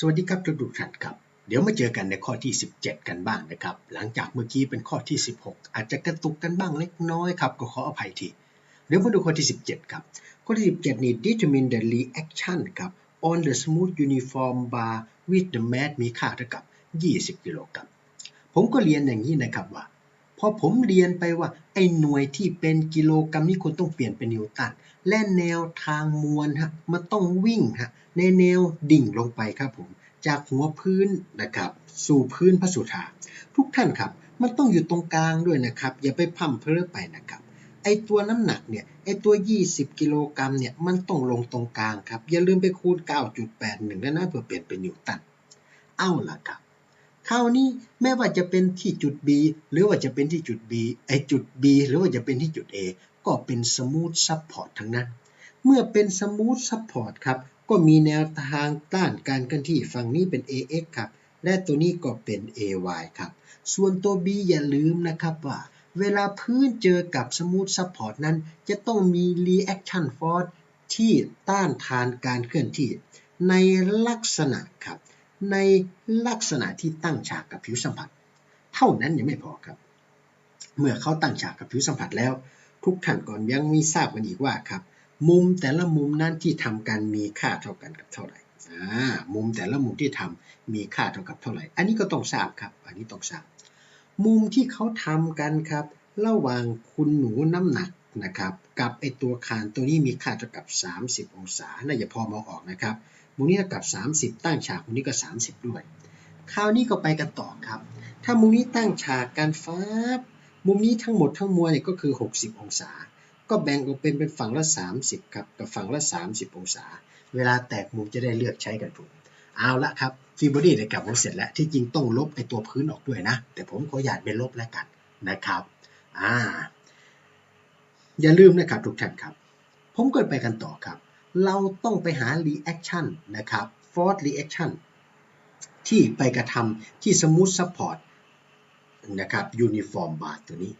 สวัสดีครับทุกท่านครับ เดี๋ยวมาเจอกันในข้อที่ 17 กันบ้างนะครับ หลังจากเมื่อกี้เป็นข้อที่ 16 อาจจะกระตุกกันบ้างเล็กน้อยครับ ก็ขออภัยทีเดี๋ยวมาดูข้อที่ 17 ครับ ข้อที่ 17 นี่ determine the reaction ครับ on the smooth uniform bar with the mass มีค่าเท่ากับ 20 กิโลกรัมผมก็เรียนอย่างนี้นะครับว่า พอผมเรียนไปว่าไอ้หน่วยที่เป็นกิโลกรัมนี่คุณต้องเปลี่ยนเป็นนิวตัน และแนวทางมวลฮะมันต้องวิ่งฮะในแนวดิ่งลงไปครับผม จากหัวพื้นนะครับสู่พื้นพระสุธาทุกท่านครับ มันต้องอยู่ตรงกลางด้วยนะครับ อย่าไปพั่มเพลอไปนะครับไอตัวน้ำหนักเนี่ยไอตัว 20 กิโลกรัมเนี่ยมันต้องลงตรงกลางครับ อย่าลืมไปคูณ 9.81แล้วนะเพื่อเปลี่ยนเป็นนิวตัน เอาล่ะครับ คราวนี้แม้ว่าจะเป็นที่จุด B หรือว่าจะเป็นที่จุด B ไอจุด B หรือว่าจะเป็นที่จุด A ก็เป็นสมูทซับพอร์ตทั้งนั้น เมื่อเป็นสมูทซับพอร์ตครับก็มีแนวทางต้านการเคลื่อนที่ฝั่งนี้เป็น AX ครับและตัวนี้ก็เป็น AY ครับ ส่วนตัว B อย่าลืมนะครับว่าเวลาพื้นเจอกับสมูทซับพอร์ตนั้น จะต้องมี reaction force ที่ต้านทานการเคลื่อนที่ ในลักษณะครับ ในลักษณะที่ตั้งฉากกับผิวสัมผัส เท่านั้นยังไม่พอครับ เมื่อเขาตั้งฉากกับผิวสัมผัสแล้ว ทุกท่านก่อนยังมีทราบกันอีกว่าครับ มุมแต่ละมุมนั้นที่ทำกันมีค่าเท่ากันกับเท่าไหร่มุมแต่ละมุมที่ทำมีค่าเท่ากับเท่าไหร่ อันนี้ก็ต้องทราบครับ อันนี้ต้องทราบ มุมที่เขาทำกันครับ ระหว่างคุณหนูน้ำหนักนะครับ กับไอตัวคานตัวนี้มีค่าเท่ากับ 30 องศาน่าจะพอมองออกนะครับ มุมนี้เท่ากับ 30 ตั้งฉากมุมนี้ก็ 30 ด้วย คราวนี้ก็ไปกันต่อครับ ถ้ามุมนี้ตั้งฉากกันฟ้าบมุมนี้ทั้งหมดทั้งมวลเนี่ยก็คือ 60 องศา ก็แบ่งออกเป็นเป็นฝั่งละ 30 ครับ กับฝั่งละ 30 องศา เวลาแตกมุมจะได้เลือกใช้กันถูก เอาละครับฟีบอดี้ได้กลับมาเสร็จแล้ว ที่จริงต้องลบไอตัวพื้นออกด้วยนะ แต่ผมขออยากเป็นลบแล้วกันนะครับ อ่า อย่าลืมนะครับทุกท่านครับ ผมก็ไปกันต่อครับ เราต้องไปหา reaction นะครับ force reaction ที่ไปกระทำที่ smooth support นะครับ uniform bar ตัวนี้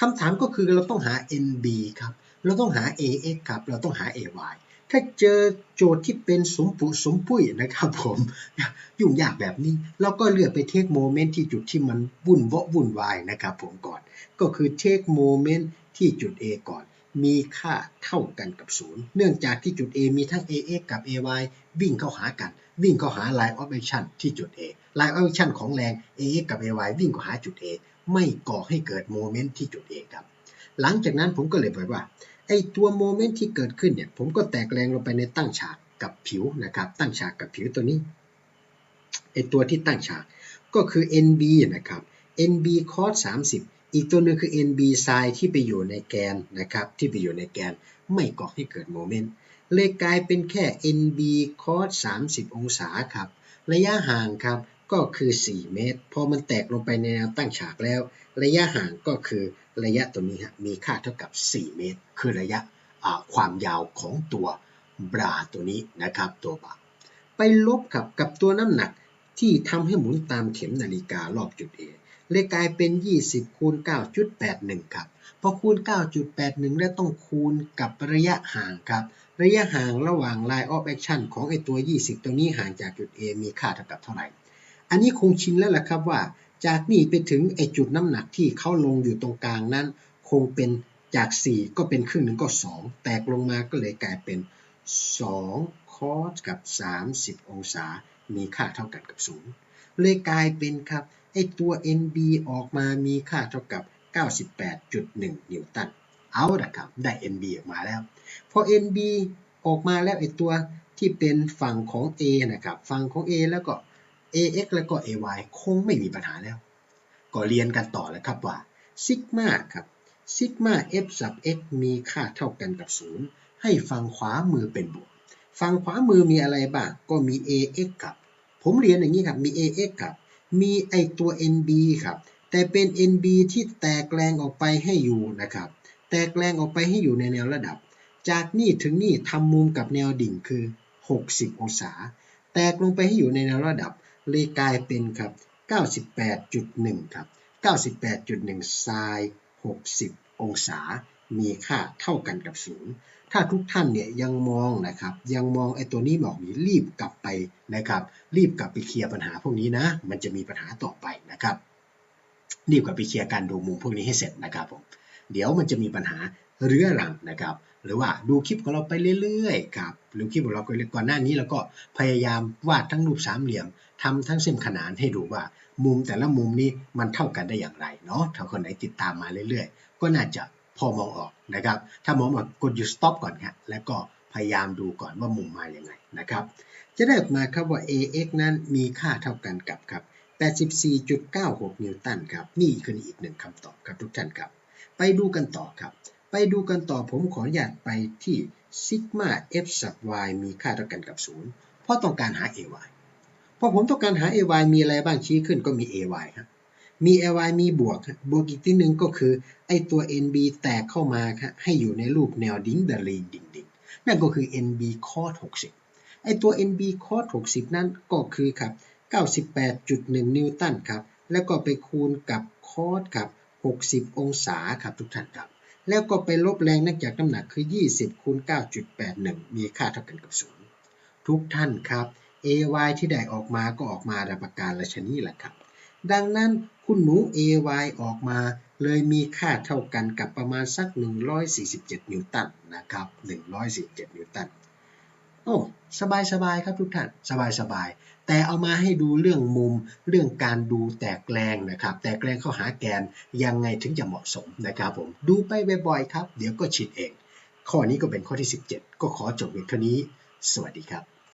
คำถามก็คือเราต้องหา NB ครับ เราต้องหา AX ครับ เราต้องหา AY ถ้าเจอโจทย์ที่เป็นสมปุสมปุ้ยนะครับผม ยุ่งยากแบบนี้ เราก็เลือกไปเทคโมเมนต์ที่จุดที่มันวุ่นวะวุ่นวายนะครับผมก่อน ก็คือเทคโมเมนต์ที่จุด A ก่อน มีค่าเท่ากันกับ 0 เนื่องจากที่จุด A มีทั้ง AX กับ AY วิ่งเข้าหากัน วิ่งเข้าหา line of action ที่จุด A line of action ของแรง AX กับ AY วิ่งเข้าหาจุด A ไม่ก่อให้เกิดโมเมนต์ที่จุด A ครับ หลังจากนั้นผมก็เลยบอกว่าไอตัวโมเมนต์ที่เกิดขึ้นเนี่ยผมก็แตกแรงลงไปในตั้งฉากกับผิวนะครับ ตั้งฉากกับผิวตัวนี้ไอตัวที่ตั้งฉากก็คือ NB นะครับ NB cos 30 อีกตัวหนึ่งคือ NB sin ที่ไปอยู่ในแกนนะครับ ที่ไปอยู่ในแกนไม่ก่อให้เกิดโมเมนต์ เลยกลายเป็นแค่ NB cos 30 องศาครับ ระยะห่างครับก็คือ 4 เมตร พอมันแตกลงไปในแนวตั้งฉากแล้ว ระยะห่างก็คือระยะตัวนี้ฮะมีค่าเท่ากับ 4 เมตร คือระยะความยาวของตัวบราตัวนี้นะครับตัวบาไปลบกับกับตัวน้ำหนักที่ทำให้หมุนตามเข็มนาฬิการอบจุด A เลยกลายเป็น 20 คูณ 9.81 ครับ พอคูณ 9.81 แล้วต้องคูณกับระยะห่างครับ ระยะห่างระหว่าง line of action ของไอตัว 20 ตัวนี้ห่างจากจุด A มีค่าเท่ากับเท่าไหร่ อันนี้คงชินแล้วแหละครับว่า จากนี่ไปถึงไอจุดน้ำหนักที่เข้าลงอยู่ตรงกลางนั้น คงเป็นจาก 4 ก็เป็นครึ่งหนึ่งก็ 2 แตกลงมาก็เลยกลายเป็น 2 คอสกับ 30 องศา มีค่าเท่ากันกับ 0 เลยกลายเป็นครับ ไอตัว NB ออกมามีค่าเท่ากับ 98.1 นิวตัน เอาละครับ ได้ NB ออกมาแล้ว พอ NB ออกมาแล้วไอตัวที่เป็นฝั่งของ A นะครับ ฝั่งของ A แล้วก็ AX แล้วก็ AY คงไม่มีปัญหาแล้ว ก็เรียนกันต่อแล้วครับว่าซิกมาครับซิกมา F sub x มีค่าเท่ากันกับ 0 ให้ฝั่งขวามือเป็นบวก ฝั่งขวามือมีอะไรบ้าง ก็มี AX ครับ ผมเรียนอย่างนี้ครับ มี AX ครับ มีไอตัว NB ครับ แต่เป็น NB ที่แตกแรงออกไปให้อยู่นะครับ แตกแรงออกไปให้อยู่ในแนวระดับ จากนี่ถึงนี่ทำมุมกับแนวดิ่งคือ 60 องศา แตกลงไปให้อยู่ในแนวระดับ เลยกลายเป็นครับ 98.1 ครับ 98.1ไซน์60 องศา มีค่าเท่ากันกับ 0 ถ้าทุกท่านเนี่ยยังมองนะครับ ยังมองไอ้ตัวนี้บอกนี้รีบกลับไปนะครับ รีบกลับไปเคลียร์ปัญหาพวกนี้นะ มันจะมีปัญหาต่อไปนะครับ รีบกลับไปเคลียร์การดูมุมพวกนี้ให้เสร็จนะครับผม เดี๋ยวมันจะมีปัญหาเรื้อรังนะครับ หรือว่าดูคลิปของเราไปเรื่อยๆครับหรือคลิปของเราก่อนหน้านี้เราก็พยายามวาดทั้งรูปสามเหลี่ยมทำทั้งเส้นขนานให้ดูว่า มุมแต่ละมุมนี้มันเท่ากันได้อย่างไรเนาะถ้าคนไหนติดตามมาเรื่อยๆ ก็น่าจะ พอมองออกนะครับ ถ้ามองออกกดหยุด stop ก่อนครับแล้วก็พยายามดูก่อนว่ามุมมาอย่างไงนะครับ จะได้ออกมาครับว่า ax นั้นมีค่าเท่ากันกับครับ84.96 นิวตันครับ นี่คืออีกหนึ่งคำตอบครับทุกท่านครับ ไปดูกันต่อครับ ไปดูกันต่อผมขออนุญาตไปที่ซิกมา f sub y มีค่าเท่ากันกับ 0 เพราะต้องการหา ay พอผมต้องการหา ay มีอะไรบ้างชี้ขึ้นก็มี ay ครับ มี ay มีบวก บวกอีกที่หนึ่งก็คือไอตัว nb แตกเข้ามาครับให้อยู่ในรูปแนวดิ้งเดลีนดิ่งดิ่งนั่นก็คือ nb cos 60 ไอตัว nb cos 60 นั่นก็คือครับ 98.1 นิวตันครับ แล้วก็ไปคูณกับคอสครับ 60 องศาครับทุกท่านครับ แล้วก็ไปลบแรงนักจากน้ำหนักคือ 20 คูณ 9.81 มีค่าเท่ากันกับ 0 ทุกท่านครับ ay ที่ได้ออกมาก็ออกมาโดยประการละชนีแหละครับ ดังนั้นคุณหนู ay ออกมา เลยมีค่าเท่ากันกับประมาณสัก 147 นิวตันนะครับ 147 นิวตัน โอ้สบายสบายครับทุกท่าน สบายสบาย แต่เอามาให้ดูเรื่องมุม เรื่องการดูแตกแรงนะครับ แตกแรงเข้าหาแกนยังไงถึงจะเหมาะสมนะครับผม ดูไปบ่อยๆครับ เดี๋ยวก็ชิดเอง ข้อนี้ก็เป็นข้อที่ 17 ก็ขอจบเพียงเท่านี้ สวัสดีครับ